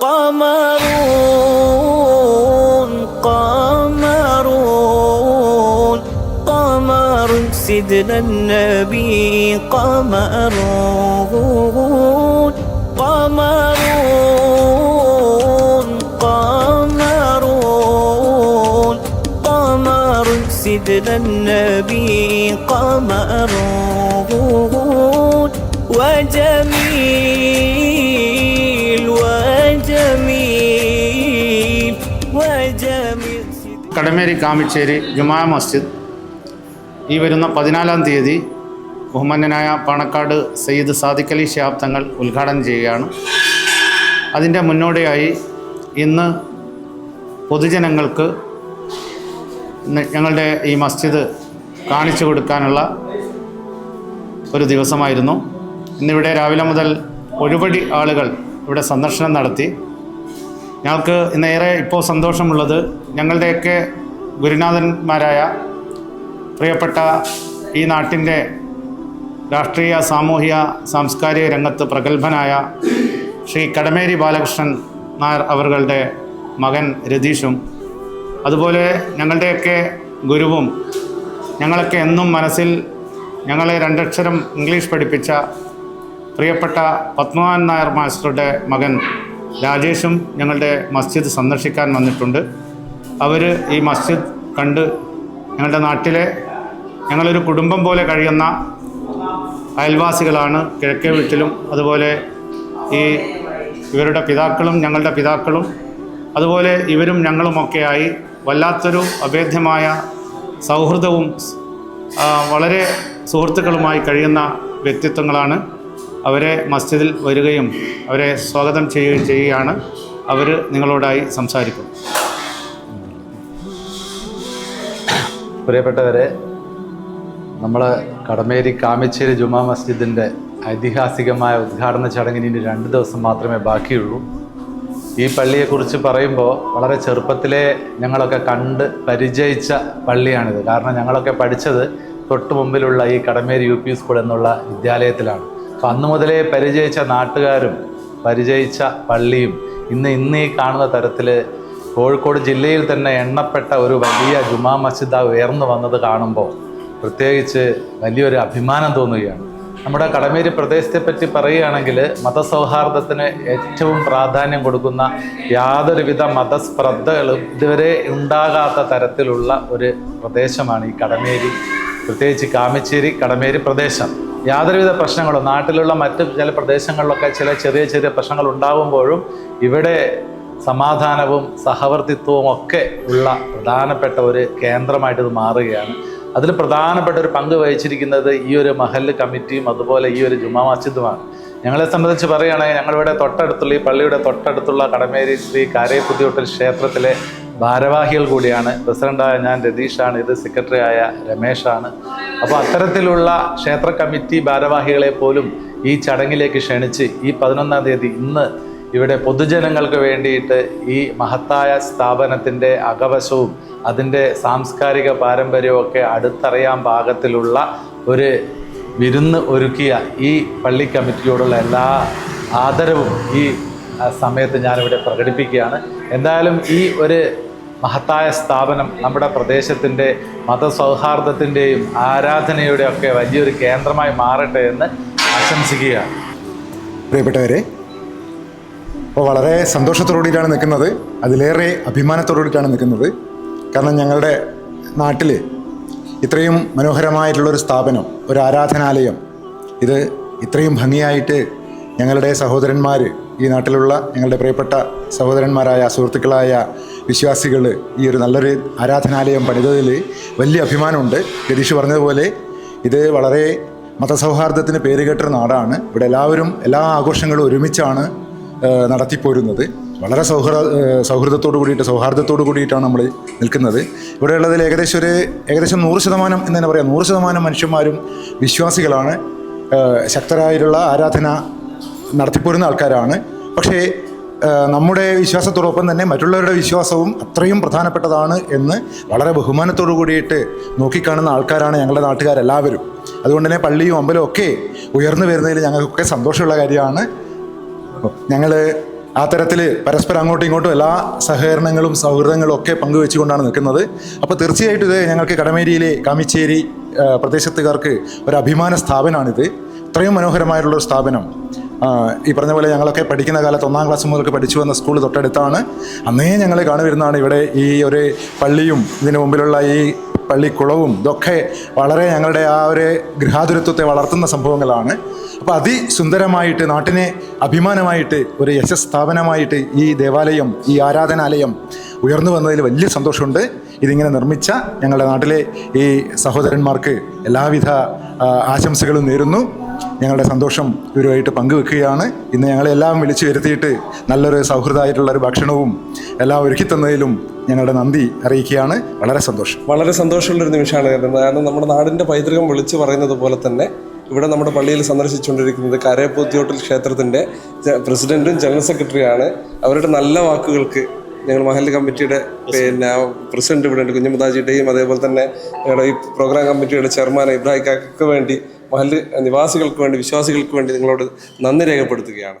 قمر قمر قمر. سيدنا النبي قمر قمر قمر قمر. سيدنا النبي قمر وجميل കടമേരി കാമിച്ചേരി ജുമാ മസ്ജിദ്. ഈ വരുന്ന പതിനാലാം തീയതി ബഹുമാന്യനായ പാണക്കാട് സയ്യിദ് സാദിഖലി ശിഹാബ് തങ്ങൾ ഉദ്ഘാടനം ചെയ്യുകയാണ്. അതിന്റെ മുന്നോടിയായി ഇന്ന് പൊതുജനങ്ങൾക്ക് ഞങ്ങളുടെ ഈ മസ്ജിദ് കാണിച്ചു കൊടുക്കാനുള്ള ഒരു ദിവസമായിരുന്നു. ഇന്നിവിടെ രാവിലെ മുതൽ ഒരുപടി ആളുകൾ ഇവിടെ സന്ദർശനം നടത്തി. ഞങ്ങൾക്ക് ഇന്നേറെ ഇപ്പോൾ സന്തോഷമുള്ളത് ഞങ്ങളുടെയൊക്കെ ഗുരുനാഥന്മാരായ പ്രിയപ്പെട്ട ഈ നാട്ടിന്റെ രാഷ്ട്രീയ സാമൂഹിക സാംസ്കാരിക രംഗത്ത് പ്രഗത്ഭനായ ശ്രീ കടമേരി ബാലകൃഷ്ണൻ നായർ അവരുടെ മകൻ രതീഷും അതുപോലെ ഞങ്ങളുടെയൊക്കെ ഗുരുവും ഞങ്ങളൊക്കെ എന്നും മനസ്സിൽ ഞങ്ങളെ രണ്ടക്ഷരം ഇംഗ്ലീഷ് പഠിപ്പിച്ച പ്രിയപ്പെട്ട പത്മവാൻ നായർ മാസ്റ്ററുടെ മകൻ രാജേഷും ഞങ്ങളുടെ മസ്ജിദ് സന്ദർശിക്കാൻ വന്നിട്ടുണ്ട്. അവർ ഈ മസ്ജിദ് കണ്ട് ഞങ്ങളുടെ നാട്ടിലെ ഞങ്ങളൊരു കുടുംബം പോലെ കഴിയുന്ന അയൽവാസികളാണ് കിഴക്കേ വീട്ടിലും അതുപോലെ ഈ ഇവരുടെ പിതാക്കളും ഞങ്ങളുടെ പിതാക്കളും അതുപോലെ ഇവരും ഞങ്ങളുമൊക്കെയായി വല്ലാത്തൊരു അഭേദ്യമായ സൗഹൃദവും വളരെ സുഹൃത്തുക്കളുമായി കഴിയുന്ന വ്യക്തിത്വങ്ങളാണ് അവരെ മസ്ജിദിൽ വരികയും അവരെ സ്വാഗതം ചെയ്യുകയും ചെയ്യുകയാണ്. അവർ നിങ്ങളോടായി സംസാരിക്കും. പ്രിയപ്പെട്ടവരെ നമ്മൾ കടമേരി കാമിച്ചേരി ജുമാ മസ്ജിദിന്റെ ഐതിഹാസികമായ ഉദ്ഘാടന ചടങ്ങിന് ഇനി രണ്ട് ദിവസം മാത്രമേ ബാക്കിയുള്ളൂ. ഈ പള്ളിയെക്കുറിച്ച് പറയുമ്പോൾ വളരെ ചെറുപ്പത്തിലേ ഞങ്ങളൊക്കെ കണ്ട് പരിചയിച്ച പള്ളിയാണിത്. കാരണം ഞങ്ങളൊക്കെ പഠിച്ചത് തൊട്ട് മുമ്പിലുള്ള ഈ കടമേരി യു പി സ്കൂൾ എന്നുള്ള വിദ്യാലയത്തിലാണ്. അപ്പം അന്ന് മുതലേ പരിചയിച്ച നാട്ടുകാരും പരിചയിച്ച പള്ളിയും ഇന്ന് ഇന്ന് ഈ കാണുന്ന തരത്തിൽ കോഴിക്കോട് ജില്ലയിൽ തന്നെ എണ്ണപ്പെട്ട ഒരു വലിയ ജുമാ മസ്ജിദ് ഉയർന്നു വന്നത് കാണുമ്പോൾ പ്രത്യേകിച്ച് വലിയൊരു അഭിമാനം തോന്നുകയാണ്. നമ്മുടെ കടമേരി പ്രദേശത്തെ പറ്റി പറയുകയാണെങ്കിൽ മതസൗഹാർദ്ദത്തിന് ഏറ്റവും പ്രാധാന്യം കൊടുക്കുന്ന യാതൊരുവിധ മതസ്പ്രദ്ധകളും ഇതുവരെ ഉണ്ടാകാത്ത തരത്തിലുള്ള ഒരു പ്രദേശമാണ് ഈ കടമേരി. പ്രത്യേകിച്ച് കാമിച്ചേരി കടമേരി പ്രദേശം. യാതൊരുവിധ പ്രശ്നങ്ങളും നാട്ടിലുള്ള മറ്റ് ചില പ്രദേശങ്ങളിലൊക്കെ ചില ചെറിയ ചെറിയ പ്രശ്നങ്ങൾ ഉണ്ടാകുമ്പോഴും ഇവിടെ സമാധാനവും സഹവർത്തിത്വവും ഒക്കെ ഉള്ള പ്രധാനപ്പെട്ട ഒരു കേന്ദ്രമായിട്ട് ഇത് മാറുകയാണ്. അതിൽ പ്രധാനപ്പെട്ട ഒരു പങ്ക് വഹിച്ചിരിക്കുന്നത് ഈ ഒരു മഹല്ല് കമ്മിറ്റിയും അതുപോലെ ഈ ഒരു ജുമാ മസ്ജിദുമാണ്. ഞങ്ങളെ സംബന്ധിച്ച് പറയുകയാണെങ്കിൽ ഞങ്ങളിവിടെ തൊട്ടടുത്തുള്ള ഈ പള്ളിയുടെ തൊട്ടടുത്തുള്ള കടമേരി ശ്രീ കാരേപ്പുതിയോട്ടൽ ക്ഷേത്രത്തിലെ ഭാരവാഹികൾ കൂടിയാണ്. പ്രസിഡന്റായ ഞാൻ രതീഷാണ് ഇത് സെക്രട്ടറി ആയ രമേശാണ്. അപ്പോൾ അത്തരത്തിലുള്ള ക്ഷേത്ര കമ്മിറ്റി ഭാരവാഹികളെ പോലും ഈ ചടങ്ങിലേക്ക് ക്ഷണിച്ച് ഈ പതിനൊന്നാം തീയതി ഇന്ന് ഇവിടെ പൊതുജനങ്ങൾക്ക് വേണ്ടിയിട്ട് ഈ മഹത്തായ സ്ഥാപനത്തിന്റെ അകവശവും അതിന്റെ സാംസ്കാരിക പാരമ്പര്യവും ഒക്കെ അടുത്തറിയാൻ പാകത്തിലുള്ള ഒരു വിരുന്ന് ഒരുക്കിയ ഈ പള്ളി കമ്മിറ്റിയോടുള്ള എല്ലാ ആദരവും ഈ സമയത്ത് ഞാനിവിടെ പ്രകടിപ്പിക്കുകയാണ്. എന്തായാലും ഈ ഒരു മഹത്തായ സ്ഥാപനം നമ്മുടെ പ്രദേശത്തിന്റെ മതസൗഹാർദ്ദത്തിന്റെയും ആരാധനയുടെയും ഒക്കെ വലിയൊരു കേന്ദ്രമായി മാറട്ടെ എന്ന് ആശംസിക്കുകയാണ്. പ്രിയപ്പെട്ടവരെ അപ്പോൾ വളരെ സന്തോഷത്തോടുകൂടിയിട്ടാണ് നിൽക്കുന്നത്. അതിലേറെ അഭിമാനത്തോടുകൂടിയിട്ടാണ് നിൽക്കുന്നത്. കാരണം ഞങ്ങളുടെ നാട്ടിൽ ഇത്രയും മനോഹരമായിട്ടുള്ളൊരു സ്ഥാപനം ഒരു ആരാധനാലയം ഇത് ഇത്രയും ഭംഗിയായിട്ട് ഞങ്ങളുടെ സഹോദരന്മാർ ഈ നാട്ടിലുള്ള ഞങ്ങളുടെ പ്രിയപ്പെട്ട സഹോദരന്മാരായ സുഹൃത്തുക്കളായ വിശ്വാസികൾ ഈ ഒരു നല്ലൊരു ആരാധനാലയം പണിതതിൽ വലിയ അഭിമാനമുണ്ട്. ഗതീഷ് പറഞ്ഞതുപോലെ ഇത് വളരെ മതസൗഹാർദ്ദത്തിന് പേരുകെട്ടൊരു നാടാണ്. ഇവിടെ എല്ലാവരും എല്ലാ ആഘോഷങ്ങളും ഒരുമിച്ചാണ് നടത്തിപ്പോരുന്നത്. വളരെ സൗഹൃദ സൗഹൃദത്തോട് കൂടിയിട്ട് സൗഹാർദ്ദത്തോട് കൂടിയിട്ടാണ് നമ്മൾ നിൽക്കുന്നത്. ഇവിടെയുള്ളതിൽ ഏകദേശം ഒരു ഏകദേശം നൂറ് ശതമാനം എന്ന് തന്നെ പറയാം. നൂറ് ശതമാനം മനുഷ്യന്മാരും വിശ്വാസികളാണ്. ശക്തരായിട്ടുള്ള ആരാധന നടത്തിപ്പോരുന്ന ആൾക്കാരാണ്. പക്ഷേ നമ്മുടെ വിശ്വാസത്തോടൊപ്പം തന്നെ മറ്റുള്ളവരുടെ വിശ്വാസവും അത്രയും പ്രധാനപ്പെട്ടതാണ് എന്ന് വളരെ ബഹുമാനത്തോടു കൂടിയിട്ട് നോക്കിക്കാണുന്ന ആൾക്കാരാണ് ഞങ്ങളുടെ നാട്ടുകാരെല്ലാവരും. അതുകൊണ്ട് തന്നെ പള്ളിയും അമ്പലവും ഒക്കെ ഉയർന്നു വരുന്നതിൽ ഞങ്ങൾക്കൊക്കെ സന്തോഷമുള്ള കാര്യമാണ്. ഞങ്ങൾ ആ തരത്തിൽ പരസ്പരം അങ്ങോട്ടും ഇങ്ങോട്ടും എല്ലാ സഹകരണങ്ങളും സൗഹൃദങ്ങളും ഒക്കെ പങ്കുവെച്ചുകൊണ്ടാണ് നിൽക്കുന്നത്. അപ്പോൾ തീർച്ചയായിട്ടും ഇത് ഞങ്ങൾക്ക് കടമേരിയിലെ കാമിച്ചേരി പ്രദേശത്തുകാർക്ക് ഒരു അഭിമാന സ്ഥാപനമാണിത്. ഇത്രയും മനോഹരമായിട്ടുള്ളൊരു സ്ഥാപനം. ഈ പറഞ്ഞ പോലെ ഞങ്ങളൊക്കെ പഠിക്കുന്ന കാലത്ത് ഒന്നാം ക്ലാസ് മുതൽക്ക് പഠിച്ചു വന്ന സ്കൂൾ തൊട്ടടുത്താണ്. അന്നേ ഞങ്ങൾ കാണുവരുന്നതാണ് ഇവിടെ ഈ ഒരു പള്ളിയും ഇതിന് മുമ്പിലുള്ള ഈ പള്ളിക്കുളവും ഇതൊക്കെ വളരെ ഞങ്ങളുടെ ആ ഒരു ഗൃഹാതുരത്വത്തെ വളർത്തുന്ന സംഭവങ്ങളാണ്. അപ്പോൾ അതിസുന്ദരമായിട്ട് നാട്ടിനെ അഭിമാനമായിട്ട് ഒരു യശസ് സ്ഥാപനമായിട്ട് ഈ ദേവാലയം ഈ ആരാധനാലയം ഉയർന്നു വന്നതിൽ വലിയ സന്തോഷമുണ്ട്. ഇതിങ്ങനെ നിർമ്മിച്ച ഞങ്ങളുടെ നാട്ടിലെ ഈ സഹോദരന്മാർക്ക് എല്ലാവിധ ആശംസകളും നേരുന്നു. ഞങ്ങളുടെ സന്തോഷം ഇവരുമായിട്ട് പങ്കുവെക്കുകയാണ്. ഇന്ന് ഞങ്ങളെല്ലാം വിളിച്ചു വരുത്തിയിട്ട് നല്ലൊരു സൗഹൃദമായിട്ടുള്ള ഒരു ഭക്ഷണവും എല്ലാം ഒരുക്കി തന്നതിലും ഞങ്ങളുടെ നന്ദി അറിയിക്കുകയാണ്. വളരെ സന്തോഷം. വളരെ സന്തോഷമുള്ളൊരു നിമിഷമാണ് കാരണം നമ്മുടെ നാടിന്റെ പൈതൃകം വിളിച്ചു പറയുന്നത് പോലെ തന്നെ ഇവിടെ നമ്മുടെ പള്ളിയിൽ സന്ദർശിച്ചുകൊണ്ടിരിക്കുന്നത് കരയപ്പൂത്തിയോട്ടൽ ക്ഷേത്രത്തിന്റെ പ്രസിഡന്റും ജനറൽ സെക്രട്ടറിയാണ്. അവരുടെ നല്ല വാക്കുകൾക്ക് ഞങ്ങൾ മഹല്ല് കമ്മിറ്റിയുടെ പിന്നെ പ്രസിഡന്റ് ഇവിടെ ഉണ്ട്. കുഞ്ഞുമുദാജിയുടെയും അതേപോലെ തന്നെ ഞങ്ങളുടെ ഈ പ്രോഗ്രാം കമ്മിറ്റിയുടെ ചെയർമാൻ ഇബ്രാഹിം കാക്കയ്ക്ക് വേണ്ടി മഹല്ല് നിവാസികൾക്ക് വേണ്ടി വിശ്വാസികൾക്ക് വേണ്ടി നിങ്ങളോട് നന്ദി രേഖപ്പെടുത്തുകയാണ്.